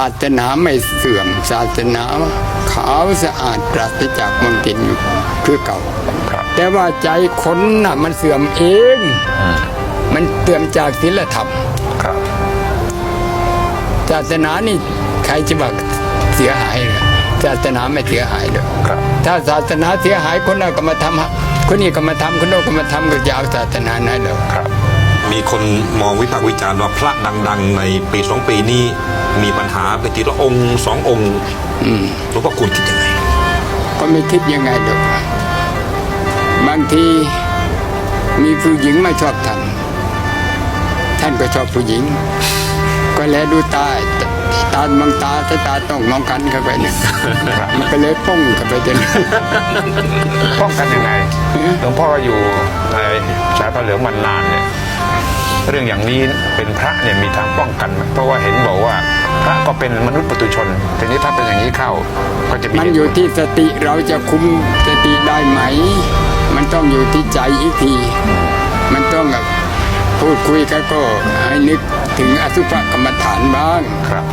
ศาสนาไม่เสื่อมศาสนาขาวสะอาดปราศจากมลทินอยู่คือเก่าครับแต่ว่าใจคนน่ะมันเสื่อมเอง มันเสื่อมจากศีลธรรมครับศาสนานี่ใครจะบอกเสียหายเลยศาสนาไม่เสียหายเลยครับถ้าศาสนาเสียหายคนนั้นก็มาทำคนนี้ก็มาทำคนโน้นก็มาทำก็จะเอาศาสนาไหนเลยครับ มีคนมองวิพากษ์วิจารณ์ว่าพระดัง ๆ ในปีสองปีนี้มีปัญหาไปทีละองค์สององค์หลวงพ่อคุณคิดยังไง ก็ไม่คิดยังไงดอกบางทีมีผู้หญิงไม่ชอบท่านท่านก็ชอบผู้หญิง ก็แลดูตาตามองตาสาตาต้องมองกันเข้าไปเนี่ยมันก็เลยป้องเข้าไปจนป้องกันยังไงหลวงพ่ออยู่ในสายพระเหลืองมานานเนี่ย เรื่องอย่างนี้เป็นพระเนี่ยมีทางป้องกันไหมเพราะว่าเห็นบอกว่าพระก็เป็นมนุษย์ปุถุชนทีนี้ถ้าเป็นอย่างนี้เข้าก็จะมีมันอยู่ที่สติเราจะคุมสติได้ไหม มันต้องอยู่ที่ใจอีกที มันต้องแบบพูดคุยกันก็ให้นึกถึงอสุภกรรมฐานบ้างครับ